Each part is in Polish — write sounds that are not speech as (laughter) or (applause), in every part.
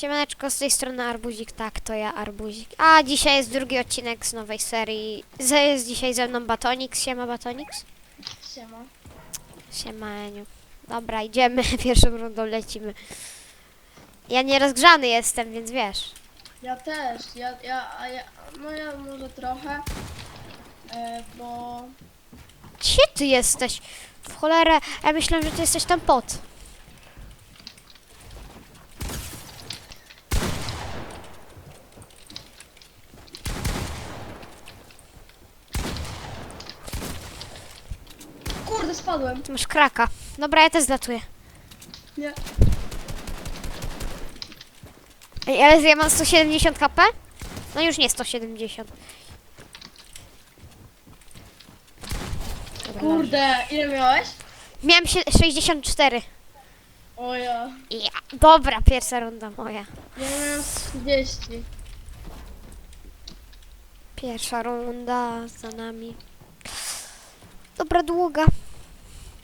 Siemaneczko, z tej strony Arbuzik, tak, to ja Arbuzik. A dzisiaj jest drugi odcinek z nowej serii. Z- Jest dzisiaj ze mną Batonix, siema Batonix. Siema. Siema Eniu. Dobra, idziemy, (laughs) pierwszą rundą lecimy. Ja nierozgrzany jestem, więc wiesz. Ja też. Ja, ja, a ja, no ja może trochę, e, bo Gdzie ty jesteś? W cholerę, ja myślałem, że ty jesteś tam pod. Spadłem. Ty masz kraka. Dobra, ja też zlatuję. Nie. Ej, ale ja mam 170 HP? No już nie 170. Dobra, Kurde, ile miałeś? Miałem się 64. O ja. Ja. Dobra, pierwsza runda moja. Ja miałem 30. Pierwsza runda za nami. Dobra, długa.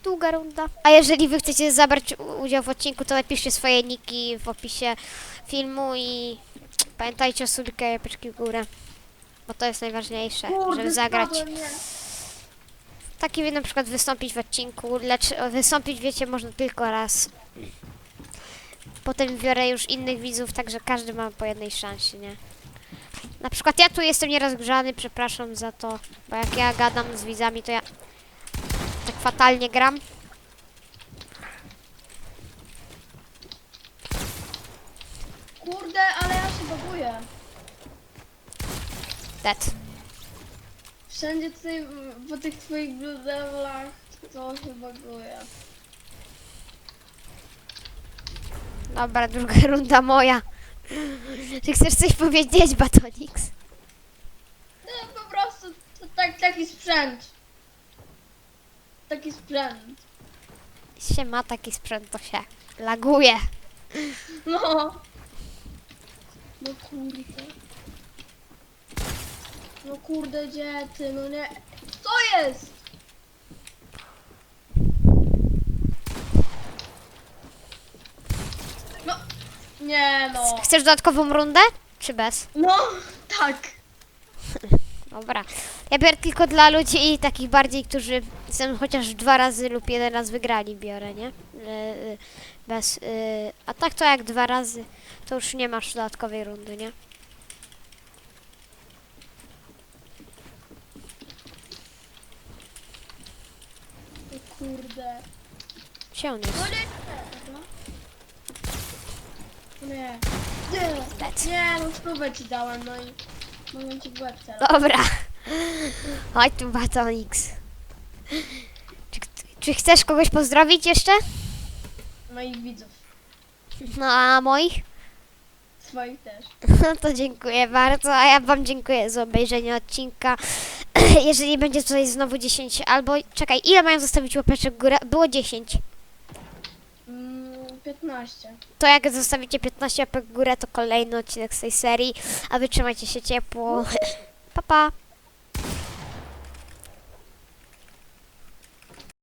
Długa runda. A jeżeli wy chcecie zabrać udział w odcinku, to napiszcie swoje niki w opisie filmu i pamiętajcie o subika i łapeczki w górę. Bo to jest najważniejsze, Kurde, żeby zagrać. spadłem, nie. Taki wy na przykład wystąpić w odcinku, lecz wystąpić wiecie można tylko raz. Potem biorę już innych widzów, także każdy ma po jednej szansie, nie? Na przykład ja tu jestem nierozgrzany, przepraszam za to, bo jak ja gadam z widzami, to ja tak fatalnie gram. Kurde, ale ja się baguję. Dead. Wszędzie tutaj w- po tych twoich blue levelach to się baguje. Dobra, druga (laughs) runda moja. Czy chcesz coś powiedzieć, Batonix? No po prostu to tak, taki sprzęt. Taki sprzęt. się ma taki sprzęt, to się laguje. No. No kurde. No kurde, gdzie ty, no nie. Co jest? No. Nie no. Chcesz dodatkową rundę? Czy bez? No, tak. Dobra. Ja biorę tylko dla ludzi takich bardziej, którzy są chociaż dwa razy lub jeden raz wygrali, biorę, nie? E, e, Bez. e, A tak to jak dwa razy, to już nie masz dodatkowej rundy, nie? Kurde. Gdzie on jest? nie. Nie, no spróbę ci dałem, no i mogę ci w łeb teraz. Dobra. Chodź tu, Batonix. Czy, czy chcesz kogoś pozdrowić jeszcze? Moich widzów. No, a moich? Swoich też. (laughs) No to dziękuję bardzo, a ja wam dziękuję za obejrzenie odcinka. (clears throat) Jeżeli będzie tutaj znowu 10 albo... Czekaj, ile mają zostawić łapeczek w górę? Było 10. Mm, 15. To jak zostawicie 15 łapek w górę, to kolejny odcinek z tej serii. A wy trzymajcie się ciepło. Pa, pa.